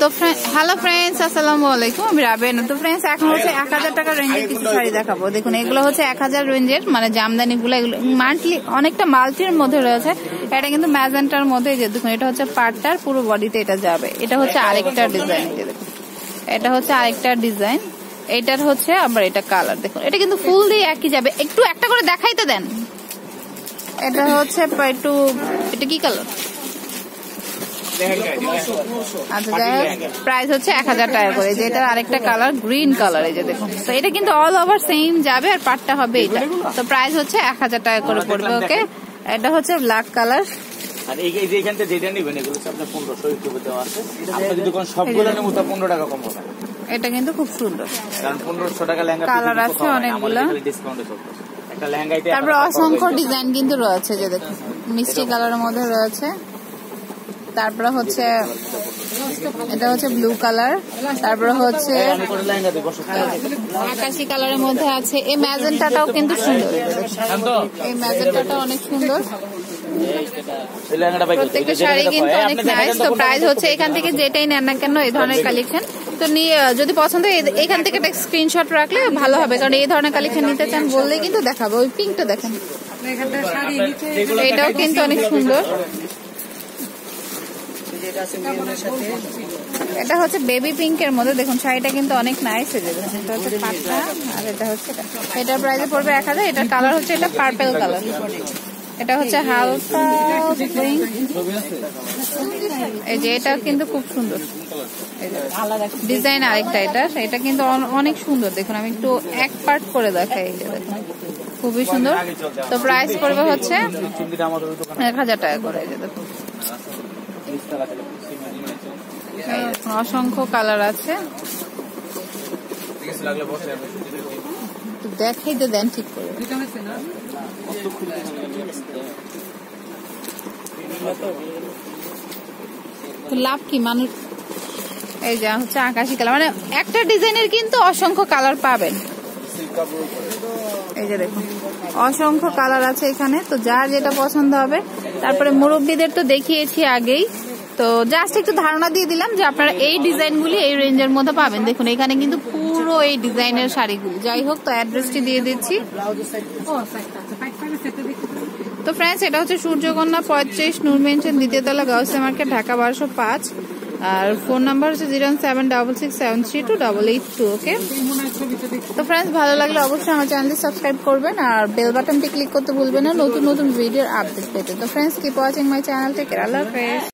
তো hello friends আসসালামু আলাইকুম। আমি রাবেনা। তো ফ্রেন্ডস এখন হচ্ছে এক হাজার টাকার রেঞ্জের কিছু শাড়ি দেখাবো। দেখুন, এগুলো হচ্ছে এক হাজার রেঞ্জের মানে জামদানি গুলো এগুলো মান্থলি অনেকটা মাল্টির মধ্যে রয়েছে। এটা কিন্তু ম্যাজেন্টার মধ্যে যে দেখুন, এটা হচ্ছে পাটটার, পুরো বডিতে এটা যাবে। এটা হচ্ছে আরেকটা ডিজাইন এটা হচ্ছে আরেকটা ডিজাইন এটার হচ্ছে আবার এটা কালার দেখুন। এটা কিন্তু ফুল দিয়ে একই যাবে। একটু একটা করে দেখাইতে দেন। এটা হচ্ছে একটু এটা কি কালার আচ্ছা যাই হোক প্রাইস হচ্ছে এক হাজার টাকা করে। যে এটার আরেকটা কালার গ্রিন কালার এই যে দেখুন। তো এটা কিন্তু অল ওভার সেম যাবে আর পাটটা হবে এটা। তো প্রাইস হচ্ছে এক হাজার টাকা করে পড়বে ওকে এটা হচ্ছে ব্ল্যাক কালার আর এই এই যে এখান যেটা নিবেন এগুলো আপনার পনেরোশো ইউটিউবে দেওয়া আছে। আপনি যদি কোনো সবগুলো নেব তা পনেরো টাকা কম হবে। এটা কিন্তু খুব সুন্দর। কারণ পনেরোশো টাকা লেহেঙ্গা Colour আছে অনেকগুলো। ডিসকাউন্টে চলতেছে একটা লেহেঙ্গাইতে তারপরে অসংখ্য ডিজাইন কিন্তু রয়েছে যে দেখুন। মিষ্টি কালারের মধ্যে রয়েছে। তারপরে হচ্ছে এটা হচ্ছে ব্লু কালার তারপরে হচ্ছে আকাশি কালারের মধ্যে আছে। এই ম্যাজেন্টাটাও কিন্তু সুন্দর। তো এই ম্যাজেন্টাটা অনেক সুন্দর। প্রত্যেকটা শাড়ি কিন্তু অনেক নাইস তো প্রাইস হচ্ছে এখান থেকে যেটাই নেন না কেন এই ধরনের কালেকশন তো নিয়ে যদি পছন্দ হয় এখান থেকে একটা স্ক্রিনশট রাখলে ভালো হবে কারণ এই ধরনের কালেকশন নিতে চান বললেই কিন্তু দেখাবো ওই পিঙ্কটা দেখেন। এটাও কিন্তু অনেক সুন্দর। এটা হচ্ছে বেবি পিঙ্কের মধ্যে। দেখুন শাড়িটা কিন্তু অনেক নাইস হয়ে যাবে এটা হচ্ছে পাটটা আর এটা হচ্ছে এটা। এটার প্রাইসে পড়বে এক হাজার। এটার কালার হচ্ছে এটা পার্পেল কালার এটা হচ্ছে হালকা এই যে এটা কিন্তু খুব সুন্দর। ডিজাইন আরেকটা এটা। এটা কিন্তু অনেক সুন্দর। দেখুন আমি একটু এক পার্ট করে দেখাই এই যে দেখুন। খুবই সুন্দর। তো প্রাইস পড়বে হচ্ছে এক হাজার টাকা করে এই দেখুন। অসংখ্য কালার আছে। দেখাই তো দেন ঠিক করে। লাভ কি? মানুষ এই যে হচ্ছে আকাশি কালার। মানে একটা ডিজাইনের কিন্তু অসংখ্য কালার পাবেন। এই যে দেখুন, অসংখ্য কালার আছে এখানে। তো যার যেটা পছন্দ হবে তারপরে মুরব্বীদের তো দেখিয়েছি আগেই। তো জাস্ট একটু ধারণা দিয়ে দিলাম যে আপনারা এই ডিজাইনগুলি এই রেঞ্জের মধ্যে পাবেন। দেখুন, এখানে কিন্তু পুরো এই ডিজাইনের শাড়িগুলি। যাই হোক, তো অ্যাড্রেসটি দিয়ে দিচ্ছি। তো ফ্রেন্ডস এটা হচ্ছে সূর্যকন্যা পঁয়ত্রিশ নূর দ্বিতীয় তলা গাউসে মার্কেট, ঢাকা বারোশো পাঁচ। আর ফোন নাম্বার হচ্ছে zero seven double six seven three two double eight two, okay? তো ফ্রেন্ডস ভালো লাগলে অবশ্যই আমার চ্যানেলটি সাবস্ক্রাইব করবেন আর বেল বাটনটি ক্লিক করতে ভুলবেন না, নতুন নতুন ভিডিওর আপডেট পেতে। তো friends keep watching my channel থেকে আল্লাহ